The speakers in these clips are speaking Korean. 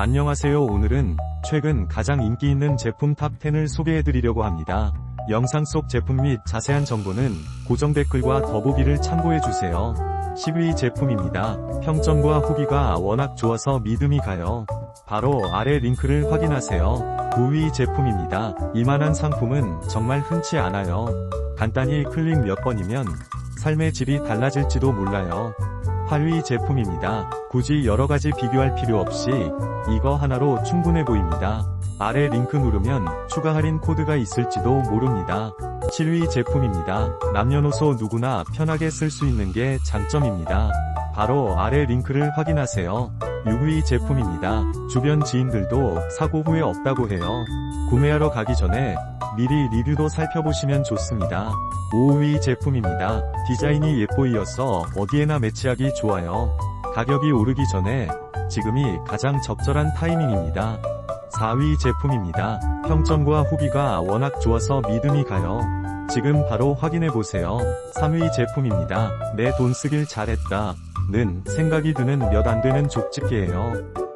안녕하세요 오늘은 최근 가장 인기 있는 제품 탑10을 소개해드리려고 합니다. 영상 속 제품 및 자세한 정보는 고정 댓글과 더보기를 참고해주세요. 10위 제품입니다. 평점과 후기가 워낙 좋아서 믿음이 가요. 바로 아래 링크를 확인하세요. 9위 제품입니다. 이만한 상품은 정말 흔치 않아요. 간단히 클릭 몇 번이면 삶의 질이 달라질지도 몰라요. 8위 제품입니다. 굳이 여러가지 비교할 필요 없이 이거 하나로 충분해 보입니다. 아래 링크 누르면 추가 할인 코드가 있을지도 모릅니다. 7위 제품입니다. 남녀노소 누구나 편하게 쓸 수 있는 게 장점입니다. 바로 아래 링크를 확인하세요. 6위 제품입니다. 주변 지인들도 사고 후에 없다고 해요. 구매하러 가기 전에 미리 리뷰도 살펴보시면 좋습니다. 5위 제품입니다. 디자인이 예뻐이어서 어디에나 매치하기 좋아요. 가격이 오르기 전에 지금이 가장 적절한 타이밍입니다. 4위 제품입니다. 평점과 후기가 워낙 좋아서 믿음이 가요. 지금 바로 확인해보세요. 3위 제품입니다. 내 돈 쓰길 잘했다. 는 생각이 드는 몇 안 되는 족집게예요.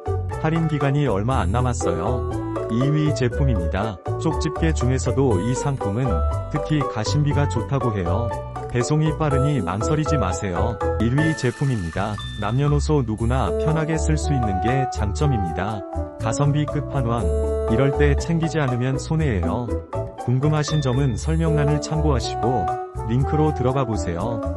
할인 기간이 얼마 안 남았어요. 2위 제품입니다. 쪽집게 중에서도 이 상품은 특히 가심비가 좋다고 해요. 배송이 빠르니 망설이지 마세요. 1위 제품입니다. 남녀노소 누구나 편하게 쓸 수 있는 게 장점입니다. 가성비 끝판왕. 이럴 때 챙기지 않으면 손해예요. 궁금하신 점은 설명란을 참고하시고 링크로 들어가 보세요.